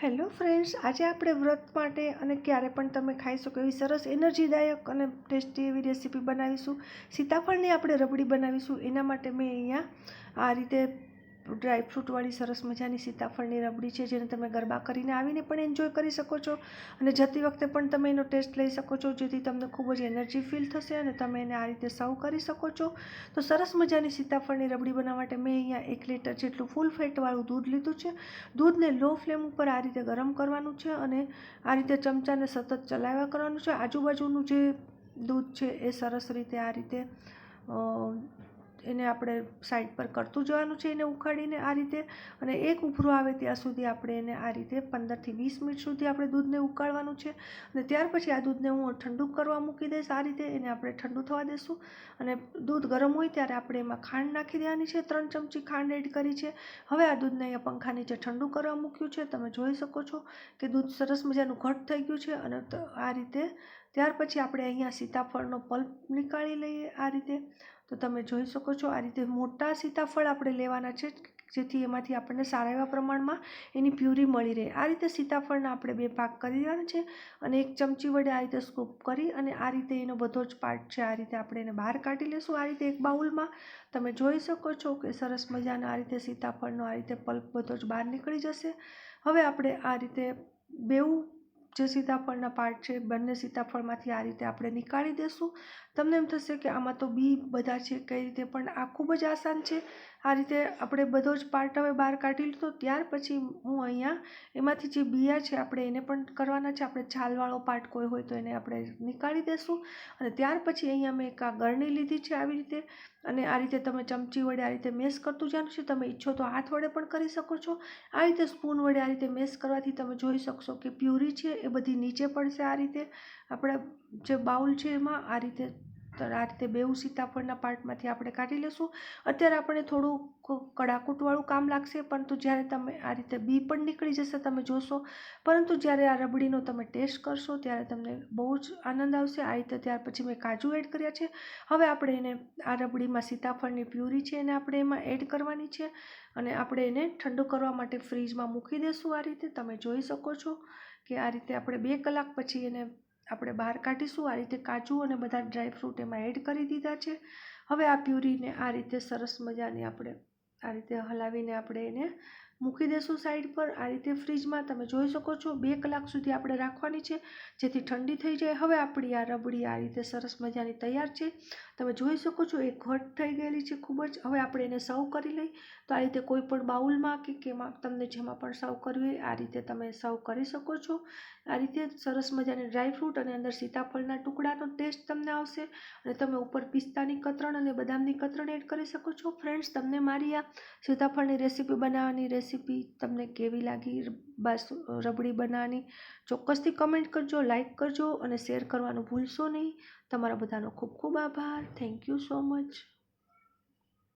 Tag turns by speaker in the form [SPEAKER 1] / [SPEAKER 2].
[SPEAKER 1] Hello friends, આજે આપણે વ્રત માટે અને ક્યારે પણ તમે ખાઈ શકો એવી સરસ એનર્જીદાયક અને ટેસ્ટી એવી રેસીપી બનાવીશું. સીતાફળની આપણે રબડી બનાવીશું, એના માટે મેં અહીંયા આ રીતે ડ્રાયફ્રૂટવાળી સરસ મજાની સીતાફળની રબડી છે, જેને તમે ગરબા કરીને આવીને પણ એન્જોય કરી શકો છો. અને જતી વખતે પણ તમે એનો ટેસ્ટ લઈ શકો છો, જેથી તમને ખૂબ જ એનર્જી ફીલ થશે અને તમે એને આ રીતે સર્વ કરી શકો છો. તો સરસ મજાની સીતાફળની રબડી બનાવવા માટે મેં અહીંયા એક લીટર જેટલું ફૂલ ફેટવાળું દૂધ લીધું છે. દૂધને લો ફ્લેમ ઉપર આ રીતે ગરમ કરવાનું છે અને આ રીતે ચમચાને સતત ચલાવ્યા કરવાનું છે. આજુબાજુનું જે દૂધ છે એ સરસ રીતે આ રીતે એને આપણે સાઈડ પર કરતું જવાનું છે એને ઉખાડીને આ રીતે અને એક ઉભરો આવે ત્યાં સુધી આપણે એને આ રીતે પંદરથી વીસ મિનિટ સુધી આપણે દૂધને ઉકાળવાનું છે અને ત્યાર પછી આ દૂધને હું ઠંડુ કરવા મૂકી દઈશ. આ રીતે એને આપણે ઠંડુ થવા દઈશું અને દૂધ ગરમ હોય ત્યારે આપણે એમાં ખાંડ નાખી દેવાની છે. ત્રણ ચમચી ખાંડ એડ કરી છે. હવે આ દૂધને અહીંયા પંખા નીચે ઠંડુ કરવા મૂક્યું છે. તમે જોઈ શકો છો કે દૂધ સરસ મજાનું ઘટ થઈ ગયું છે અને આ રીતે ત્યાર પછી આપણે અહીંયા સીતાફળનો પલ્પ નીકાળી લઈએ આ રીતે તો તમે જોઈ શકો છો આ રીતે મોટા સીતાફળ આપણે લેવાના છે, જેથી એમાંથી આપણને સારા એવા પ્રમાણમાં એની પ્યુરી મળી રહે. આ રીતે સીતાફળના આપણે બે ભાગ કરી દેવાના છે અને એક ચમચી વડે આ રીતે સ્કૂપ કરી અને આ રીતે એનો બધો જ પાર્ટ છે, આ રીતે આપણે એને બહાર કાઢી લેશું આ રીતે એક બાઉલમાં. તમે જોઈ શકો છો કે સરસ મજાના આ રીતે સીતાફળનો આ રીતે પલ્પ બધો જ બહાર નીકળી જશે. હવે આપણે આ રીતે બેવું જે સીતાફળના પાર્ટ છે, બંને સીતાફળમાંથી આ રીતે આપણે નીકાળી દઈશું તમને એમ થશે કે આમાં તો બી બધા છે, કઈ રીતે? પણ આ ખૂબ જ આસાન છે. આ રીતે આપણે બધો જ પાર્ટ હવે બહાર કાઢી લીધો. ત્યાર પછી હું અહીંયા એમાંથી જે બિયા છે, આપણે એને પણ કરવાના છે. આપણે છાલવાળો પાર્ટ કોઈ હોય તો એને આપણે નીકાળી દઈશું અને ત્યાર પછી અહીંયા મેં એક આ ગરણી લીધી છે આવી રીતે. અને આ રીતે તમે ચમચી વડે આ રીતે મેસ કરતું જવાનું છે. તમે ઈચ્છો તો હાથ વડે પણ કરી શકો છો. આ રીતે સ્પૂન વડે આ રીતે મેસ કરવાથી તમે જોઈ શકશો કે પ્યુરી છે, એ બધી નીચે પડશે આ રીતે. આપણા જે બાઉલ છે એમાં આ રીતે તો આ રીતે બેઉ સીતાફળના પાર્ટમાંથી આપણે કાઢી લઈશું અત્યારે આપણે થોડું કડાકૂટવાળું કામ લાગશે, પરંતુ જ્યારે તમે આ રીતે બી પણ નીકળી જશે, તમે જોશો. પરંતુ જ્યારે આ રબડીનો તમે ટેસ્ટ કરશો, ત્યારે તમને બહુ જ આનંદ આવશે. આ રીતે ત્યાર પછી મેં કાજુ એડ કર્યા છે. હવે આપણે એને આ રબડીમાં સીતાફળની પ્યુરી છે એને આપણે એમાં એડ કરવાની છે. અને આપણે એને ઠંડુ કરવા માટે ફ્રીજમાં મૂકી દઈશું આ રીતે. તમે જોઈ શકો છો કે આ રીતે આપણે બે કલાક પછી એને આપણે બહાર કાઢીશું, આ રીતે કાજુ અને બધા ડ્રાયફ્રૂટ એમાં એડ કરી દીધા છે. હવે આ પ્યુરીને આ રીતે સરસ મજાની આપણે, આ રીતે હલાવીને આપણે એને મૂકી દેશું સાઈડ પર. આ રીતે ફ્રીજમાં તમે જોઈ શકો છો, બે કલાક સુધી આપણે રાખવાની છે, જેથી ઠંડી થઈ જાય. હવે આપણી આ રબડી આ રીતે સરસ મજાની તૈયાર છે. તમે જોઈ શકો છો, એ ઘટ થઈ ગયેલી છે ખૂબ જ. હવે આપણે એને સર્વ કરી લઈ. તો આ રીતે કોઈ પણ બાઉલમાં કે કેમાં તમને જેમાં પણ સર્વ કરવી હોય, આ રીતે તમે સર્વ કરી શકો છો. આ રીતે સરસ મજાની ડ્રાયફ્રૂટ અને અંદર સીતાફળના ટુકડાનો ટેસ્ટ તમને આવશે. અને તમે ઉપર પિસ્તાની કતરણ અને બદામની કતરણ એડ કરી શકો છો. ફ્રેન્ડ્સ તમને મારી આ સીતાફળની રેસીપી બનાવવાની રેસીપી રેસીપી તમને કેવી લાગી, બસ રબડી બનાવવાની. ચોક્કસથી કમેન્ટ કરજો લાઇક કરજો અને શેર કરવાનું ભૂલશો નહીં. તમારા બધાનો ખૂબ ખૂબ આભાર. Thank you so much